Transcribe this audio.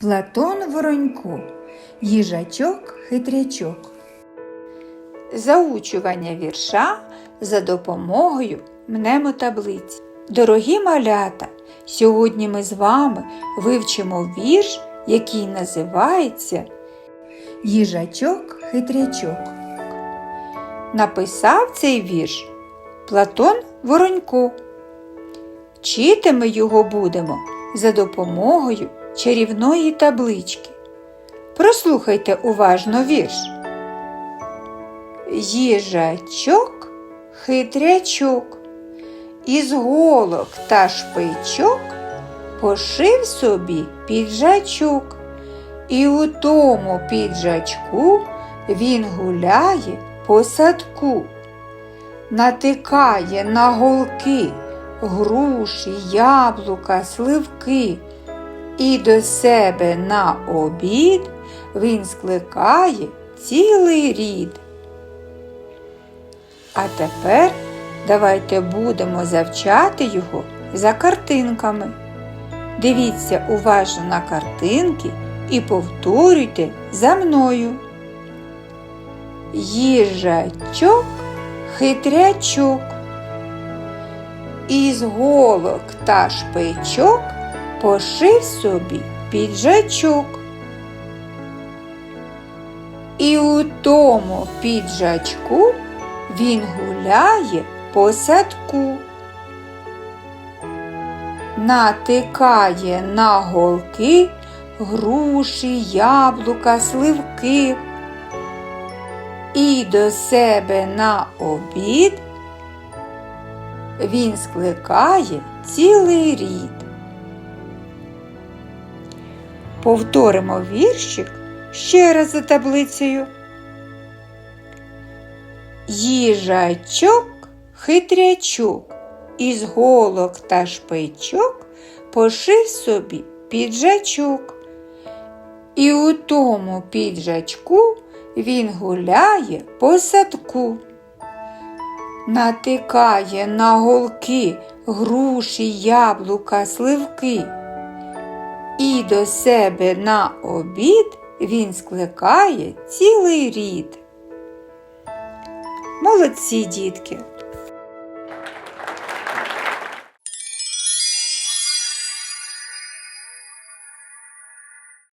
Платон Воронько, їжачок хитрячок. Заучування вірша за допомогою мнемотаблиць. Дорогі малята, сьогодні ми з вами вивчимо вірш, який називається Їжачок хитрячок. Написав цей вірш Платон Воронько. Вчити ми його будемо за допомогою чарівної таблички. Прослухайте уважно вірш. Їжачок хитрячок, із голок та шпичок пошив собі піджачок, і у тому піджачку він гуляє по садку, натикає на голки груші, яблука, сливки. І до себе на обід він скликає цілий рід. А тепер давайте будемо завчати його за картинками. Дивіться уважно на картинки і повторюйте за мною. Їжачок, хитрячок. Із голок та шпичок пошив собі піджачок. І у тому піджачку він гуляє по садку, натикає на голки груші, яблука, сливки. І до себе на обід він скликає цілий рід. Повторимо віршик ще раз за таблицею. Їжачок, хитрячок, із голок та шпичок пошив собі піджачок. І у тому піджачку він гуляє по садку, натикає на голки груші, яблука, сливки. І до себе на обід він скликає цілий рід. Молодці, дітки!